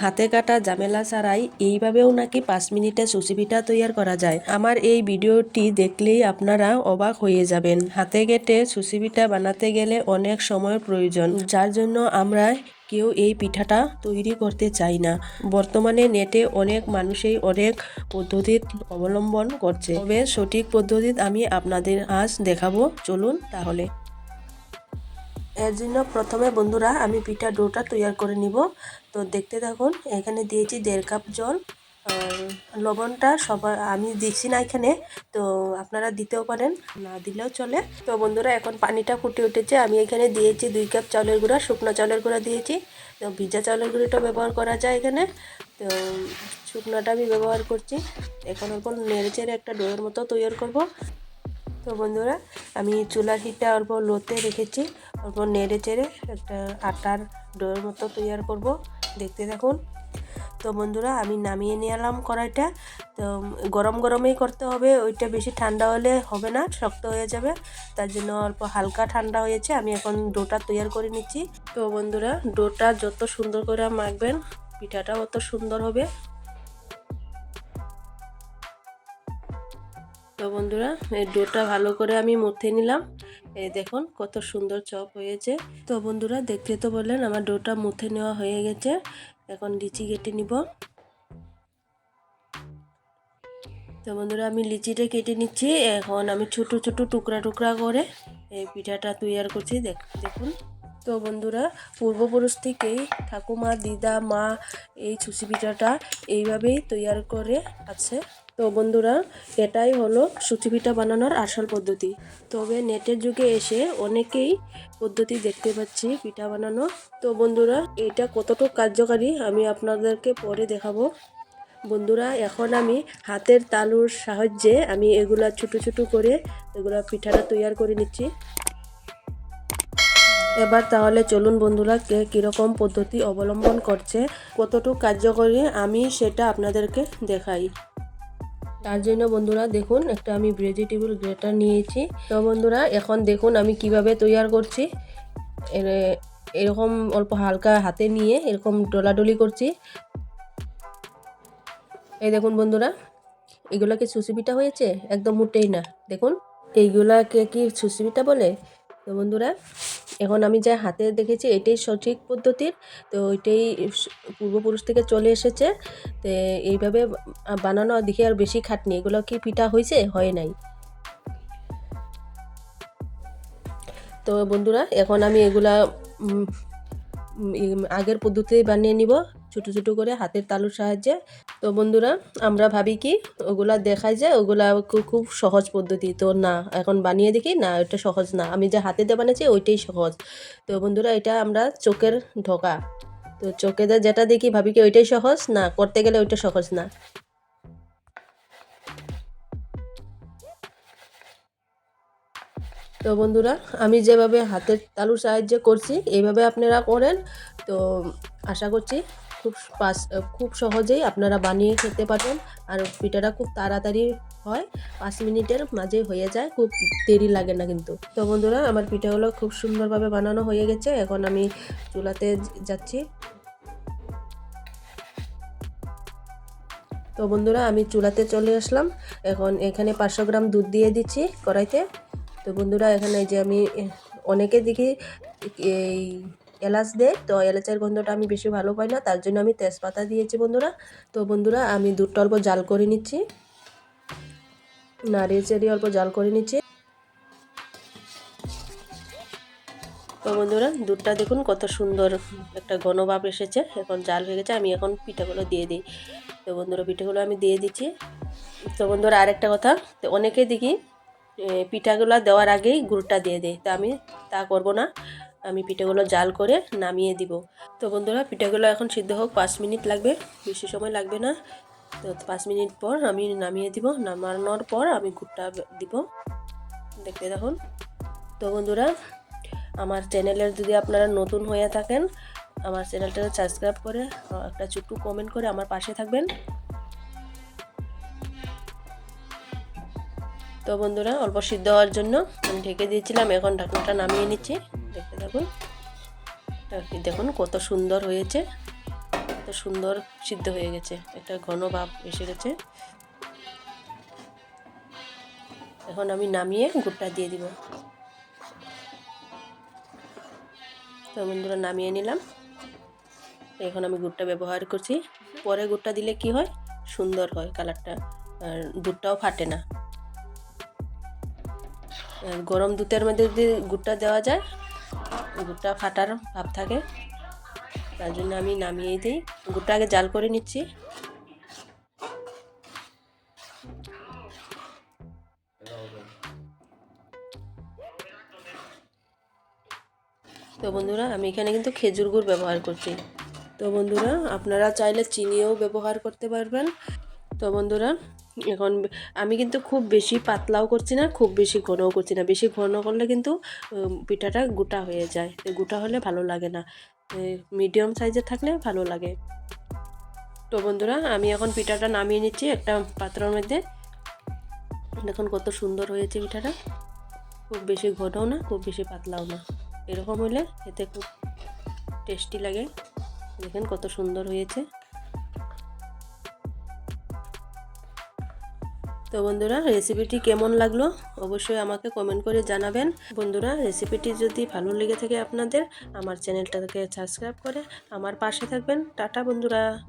হাতে কাটা ঝামেলা ছাড়াই এইভাবেও নাকি পাঁচ মিনিটে সুশি পিঠা তৈরি করা যায়। আমার এই ভিডিওটি দেখলেই আপনারা অবাক হয়ে যাবেন। হাতে কেটে সুশি পিঠা বানাতে গেলে অনেক সময় প্রয়োজন, যার জন্য আমরা কেউ এই পিঠাটা তৈরি করতে চাই না। বর্তমানে নেটে অনেক মানুষই অনেক পদ্ধতির অবলম্বন করছে। তবে সঠিক পদ্ধতি আমি আপনাদের আজ দেখাবো। চলুন তাহলে। এর জন্য প্রথমে বন্ধুরা আমি পিঠা ডোটা তৈরি করে নিব। তো দেখতে থাকুন, এখানে দিয়েছি দেড় কাপ জল। লবণটা সবার আমি দিচ্ছি না এখানে, তো আপনারা দিতেও পারেন, না দিলেও চলে। তো বন্ধুরা, এখন পানিটা ফুটে উঠেছে। আমি এখানে দিয়েছি দুই কাপ চাউলের গুঁড়া, শুকনো চাউলের গুঁড়া দিয়েছি। তো ভিজা চাউলের গুঁড়োটা ব্যবহার করা যায় এখানে। তো শুকনোটা আমি ব্যবহার করছি। এখন অল্প নেড়ে চেড়ে একটা ডোয়ের মতো তৈরি করব। তো বন্ধুরা, আমি চুলার হিটটা অল্প লোতে রেখেছি, অল্প নেড়ে চেড়ে একটা আটার ডোয়ের মতো তৈরি করব, দেখতে থাকুন। তো বন্ধুরা, আমি নামিয়ে নিয়ে এলাম কড়াইটা, তো গরম গরমেই করতে হবে, ওইটা বেশি ঠান্ডা হলে হবে না, শক্ত হয়ে যাবে, তার জন্য অল্প হালকা ঠান্ডা হয়েছে, আমি এখন ডোটা তৈরি করে নিচ্ছি। তো বন্ধুরা, ডোটা যত সুন্দর করে মাখবেন, পিঠাটাও অত সুন্দর হবে। তো বন্ধুরা, এই ডোটা ভালো করে আমি মুথে নিলাম। এই দেখুন, কত সুন্দর চপ হয়েছে। তো বন্ধুরা, দেখতে তো বললেন, আমার ডোটা মুথে নেওয়া হয়ে গেছে। এখন লিচি কেটে নিব। তো বন্ধুরা, আমি লিচিটা কেটে নিচ্ছি। এখন আমি ছোট ছোট টুকরা টুকরা করে এই পিঠাটা তৈরি করছি। দেখুন। তো বন্ধুরা, পূর্বপুরুষ থেকেই ঠাকুমা, দিদা, মা এই ছুসি পিঠাটা এইভাবেই তৈরি করে আছে। তো বন্ধুরা, এটাই হলো সুচি পিঠা বানানোর আসল পদ্ধতি। তবে নেটের যুগে এসে অনেকেই পদ্ধতি দেখতে পাচ্ছি পিঠা বানানো। তো বন্ধুরা, এটা কতটুকু কার্যকারী আমি আপনাদেরকে পরে দেখাবো। বন্ধুরা, এখন আমি হাতের তালুর সাহায্যে আমি এগুলা ছোটো ছোটো করে এগুলা পিঠাটা তৈরি করে নিচ্ছি। এবার তাহলে চলুন বন্ধুরা, কে কীরকম পদ্ধতি অবলম্বন করছে, কতটুকু কার্যকরী আমি সেটা আপনাদেরকে দেখাই। তার জন্য বন্ধুরা দেখুন, একটা আমি ভেজিটেবল গ্রেটার নিয়েছি। তো বন্ধুরা, এখন দেখুন আমি কীভাবে তৈরি করছি। এরকম অল্প হালকা হাতে নিয়ে এরকম ডলাডলি করছি। এই দেখুন বন্ধুরা, এগুলা কি সুসি পিঠা হয়েছে? একদম মোটেই না। দেখুন, এইগুলাকে কি সুসি পিঠা বলে? তো বন্ধুরা এখন আমি যা হাতে দেখেছি, এটাই সঠিক পদ্ধতির। তো ওইটাই পূর্বপুরুষ থেকে চলে এসেছে। তো এইভাবে বানানো দেখি আর বেশি খাটনি। এগুলো কি পিঠা হয়েছে? হয় নাই। তো বন্ধুরা, এখন আমি এগুলা আগের পদ্ধতি বানিয়ে নিব। ছোটো ছোটো করে হাতের তালুর সাহায্যে। তো বন্ধুরা, আমরা ভাবি কি, ওগুলা দেখায় যে ওগুলা খুব সহজ পদ্ধতি। তো না, এখন বানিয়ে দেখি, না, ওইটা সহজ না। আমি যে হাতে দিয়ে বানিয়েছি ওইটাই সহজ। তো বন্ধুরা, এটা আমরা চোখের ঢোকা। তো চোখে যেটা দেখি, ভাবি কি, ওইটাই সহজ? না, করতে গেলে ওইটা সহজ না। তো বন্ধুরা, আমি যেভাবে হাতের তালুর সাহায্যে করছি, এইভাবে আপনারা করেন। তো আশা করছি খুব পাস খুব সহজেই আপনারা বানিয়ে খেতে পারেন আর পিঠাটা খুব তাড়াতাড়ি হয়, পাঁচ মিনিটের মাঝে হয়ে যায়, খুব দেরি লাগে না কিন্তু। তো বন্ধুরা, আমার পিঠাগুলো খুব সুন্দরভাবে বানানো হয়ে গেছে। এখন আমি চুলাতে যাচ্ছি। তো বন্ধুরা, আমি চুলাতে চলে আসলাম। এখন এখানে পাঁচশো গ্রাম দুধ দিয়ে দিচ্ছি কড়াইতে। তো বন্ধুরা, এখানে যে আমি অনেকে দেখি, এই এলাচ দেয় তো এলাচের গন্ধটা আমি বেশি ভালো পাই না, তার জন্য আমি তেজপাতা দিয়েছি বন্ধুরা। তো বন্ধুরা, আমি দুধটা অল্প জাল করে নিচ্ছি। নারিয়েল চেরি অল্প জাল করে নিচ্ছি। তো বন্ধুরা, দুধটা দেখুন কত সুন্দর একটা ঘনভাব এসেছে। এখন জাল হয়ে গেছে, আমি এখন পিঠাগুলো দিয়ে দিই। তো বন্ধুরা, পিঠাগুলো আমি দিয়ে দিচ্ছি। তো বন্ধুরা, আরেকটা কথা, তো অনেকে দেখি পিঠাগুলো দেওয়ার আগেই গুড়টা দিয়ে দেয়। তা আমি তা করব না। আমি পিঠেগুলো জাল করে নামিয়ে দিব। তো বন্ধুরা, পিঠাগুলো এখন সিদ্ধ হোক, পাঁচ মিনিট লাগবে। বেশি সময় লাগবে না। তো পাঁচ মিনিট পর আমি নামিয়ে দিব। নামানোর পর আমি গুড়টা দিব। দেখতে দেখুন তো বন্ধুরা, আমার চ্যানেলের যদি আপনারা নতুন হয়ে থাকেন, আমার চ্যানেলটা সাবস্ক্রাইব করে একটা ছোট্ট কমেন্ট করে আমার পাশে থাকবেন। তো বন্ধুরা, অল্প সিদ্ধ হওয়ার জন্য আমি ঢেকে দিয়েছিলাম। এখন ঢাকনাটা নামিয়ে নিচ্ছি। দেখতে থাকুন। দেখুন কত সুন্দর হয়েছে। কত সুন্দর সিদ্ধ হয়ে গেছে। একটা ঘন ভাব এসে গেছে। এখন আমি নামিয়ে গুড়টা দিয়ে দিব। তো বন্ধুরা, নামিয়ে নিলাম। এখন আমি গুড়টা ব্যবহার করছি। পরে গুড়টা দিলে কি হয়? সুন্দর হয় কালারটা। আর দুধটাও ফাটে না। গরম দুধের মধ্যে যদি গুড়টা দেওয়া যায় গুড়টা ফাটার ভাব থাকে, তার জন্য আমি নামিয়ে দিই। গুড়টা আগে জাল করে নিচ্ছি। তো বন্ধুরা, আমি এখানে কিন্তু খেজুর গুড় ব্যবহার করছি। তো বন্ধুরা, আপনারা চাইলে চিনিও ব্যবহার করতে পারবেন। তো বন্ধুরা এখন আমি কিন্তু খুব বেশি পাতলাও করছি না, খুব বেশি ঘনও করছি না। বেশি ঘন করলে কিন্তু পিঠাটা গোটা হয়ে যায়। গোটা হলে ভালো লাগে না। মিডিয়াম সাইজের থাকলে ভালো লাগে। তো বন্ধুরা, আমি এখন পিঠাটা নামিয়ে নিচ্ছি একটা পাত্রের মধ্যে। দেখুন কত সুন্দর হয়েছে পিঠাটা। খুব বেশি ঘনও না, খুব বেশি পাতলাও না। এরকম হলে খেতে খুব টেস্টি লাগে। দেখেন কত সুন্দর হয়েছে। তো বন্ধুরা রেসিপিটি কেমন লাগল? অবশ্যই আমাকে কমেন্ট করে জানাবেন। বন্ধুরা রেসিপিটি যদি ভালো লেগে থাকে আপনাদের, আমার চ্যানেলটাকে সাবস্ক্রাইব করে আমার পাশে থাকবেন। টাটা বন্ধুরা!